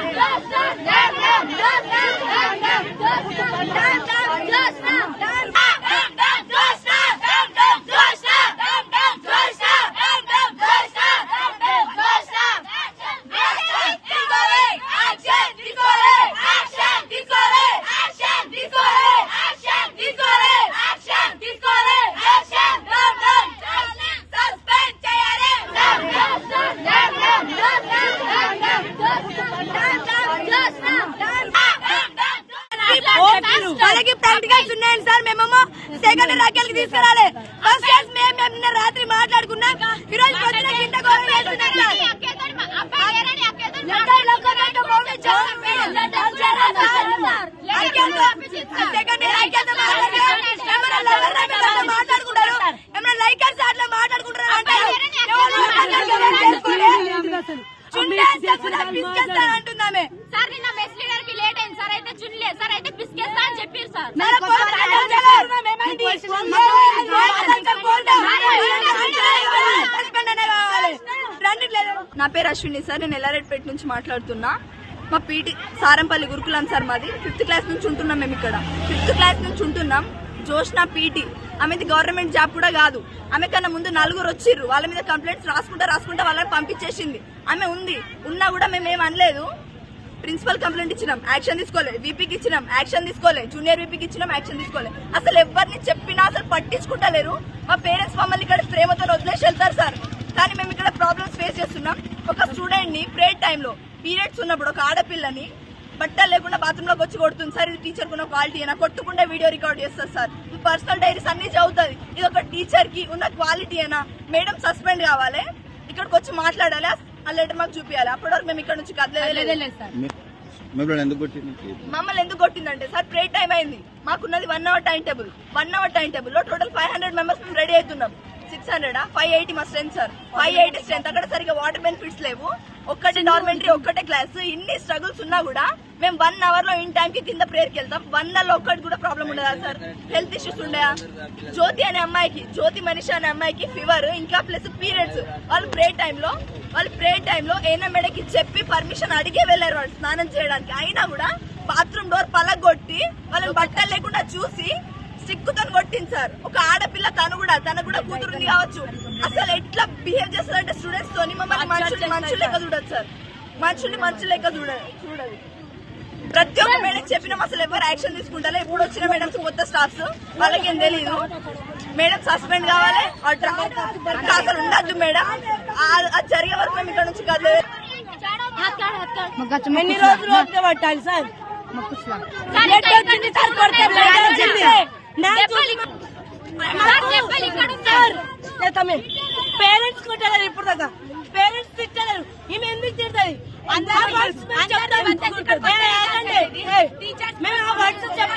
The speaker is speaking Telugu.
Yes. వాళ్ళకి ప్రాక్టికల్స్ ఉన్నాయండి సార్. మేమేమో సెకండ్ రాకెల్కి తీసుకురాలి. ఫస్ట్ క్లాస్ మేము నిన్న రాత్రి మాట్లాడుకున్నాం. ఈ రోజు పొద్దున గింట గోడ వేస్తున్నాం సార్. సెకండ్ నా పేరు అశ్విని సార్ నేను ఎల్లారెడ్డిపేట నుంచి మాట్లాడుతున్నా మా పీటీ సారంపల్లి గురుకులం సార్ మాది ఫిఫ్త్ క్లాస్ నుంచి ఉంటున్నాం మేము ఇక్కడ ఫిఫ్త్ క్లాస్ నుంచి ఉంటున్నాం జోష్నా పీటీ ఆమెది గవర్నమెంట్ జాబ్ కూడా కాదు ఆమె కన్నా ముందు నలుగురు వచ్చిర్రు వాళ్ళ మీద కంప్లైంట్స్ రాసుకుంటా రాసుకుంటా వాళ్ళని పంపించేసింది ఆమె ఉంది ఉన్నా కూడా మేము ఏం అనలేదు ప్రిన్సిపల్ కంప్లైంట్ ఇచ్చినాం యాక్షన్ తీసుకోలే. వీపీకి ఇచ్చినాం యాక్షన్ తీసుకోలే. జూనియర్ వీపీకి ఇచ్చినాం యాక్షన్ తీసుకోలే. అసలు ఎవరిని చెప్పినా అసలు పట్టించుకుంటలేరు. మా పేరెంట్స్ మమ్మల్ని ఇక్కడ ప్రేమతో వదిలేసి వెళ్తారు సార్. కానీ మేము ఇక్కడ ప్రాబ్లమ్స్ ఫేస్ చేస్తున్నాం. ఒక స్టూడెంట్ని ప్రేయర్ టైంలో పీరియడ్స్ ఉన్నప్పుడు ఒక ఆడపిల్లని బట్టలు లేకుండా బాత్రూంలోకి వచ్చి కొడుతుంది సార్. ఇది టీచర్ ఉన్న క్వాలిటీ అయినా కొట్టుకుంటే వీడియో రికార్డ్ చేస్తారు సార్. పర్సనల్ డైరీస్ అన్ని చదువుతుంది. ఇది ఒక టీచర్కి ఉన్న క్వాలిటీ అయినా మేడం సస్పెండ్ కావాలి. ఇక్కడికి వచ్చి మాట్లాడాలి? ఆ లెటర్ మాకు చూపించాలి అప్పటి వరకు మేము ఇక్కడ నుంచి కదలేదు సార్. మిమ్మల్ని ఎందుకు కొట్టింది? మమ్మల్ని ఎందుకు కొట్టిందంటే సార్ ప్రే టైం అయింది. మాకున్నది one hour time table one hour time టేబుల్లో టోటల్ ఫైవ్ హండ్రెడ్ మెంబర్స్ మేము రెడీ అవుతున్నాం. సిక్స్ హండ్రెడ్ ఫైవ్ ఎయిటీ మా strength sir. Five eighty strength అక్కడ సరిగా వాటర్ బెనిఫిట్స్ లేవు. ఒక్కటే డార్మెంటరీ ఒక్కటే క్లాస్ ఇన్ని స్ట్రగుల్స్ ఉన్నా కూడా మేము వన్ అవర్లో ఇన్ టైం కి కింద ప్రేయర్కి వెళ్తాం. వన్లో ఒక్కటి కూడా ప్రాబ్లం ఉండదా సార్ హెల్త్ ఇష్యూస్ ఉండయా? జ్యోతి అనే అమ్మాయికి జ్యోతి మనిషి అనే అమ్మాయికి ఫీవర్ ఇంకా ప్లస్ పీరియడ్స్ వాళ్ళు ప్రే టైంలో వాళ్ళు ప్రే టైంలో ఏనా మేడకి చెప్పి పర్మిషన్ అడిగే వెళ్ళారు వాళ్ళు స్నానం చేయడానికి. అయినా కూడా బాత్రూమ్ డోర్ పలగొట్టి వాళ్ళని బట్టలు లేకుండా చూసి సిక్కుతో కొట్టింది సార్ ఒక ఆడపిల్ల తను కూడా తను కూడా కూతురుంది కావచ్చు. అసలు ఎట్లా బిహేవ్ చేస్తారంటే స్టూడెంట్స్ తోని? మమ్మల్ని మనుషులు మనుషులు లెక్క చూడదు సార్ మనుషుల్ని మనుషులు లెక్క చూడదు చూడదు. ప్రతి ఒక్క మేడం చెప్పినాం అసలు ఎవరు యాక్షన్ తీసుకుంటారో ఇప్పుడు వచ్చిన మేడమ్స్ కొత్త స్టాఫ్స్ వాళ్ళకేం తెలియదు మేడం సస్పెండ్ కావాలి అసలు ఉండద్దు మేడం. అది జరిగే వరకు మేము ఇక్కడ నుంచి కదలేదు ఎన్ని రోజులు ఓపిక పట్టాలి సార్. పేరెంట్స్ కొట్టలేరు ఇప్పుడు దాకా. మేము ఎందుకు తిడుతుంది అందరూ వర్డ్స్ చెప్తాం.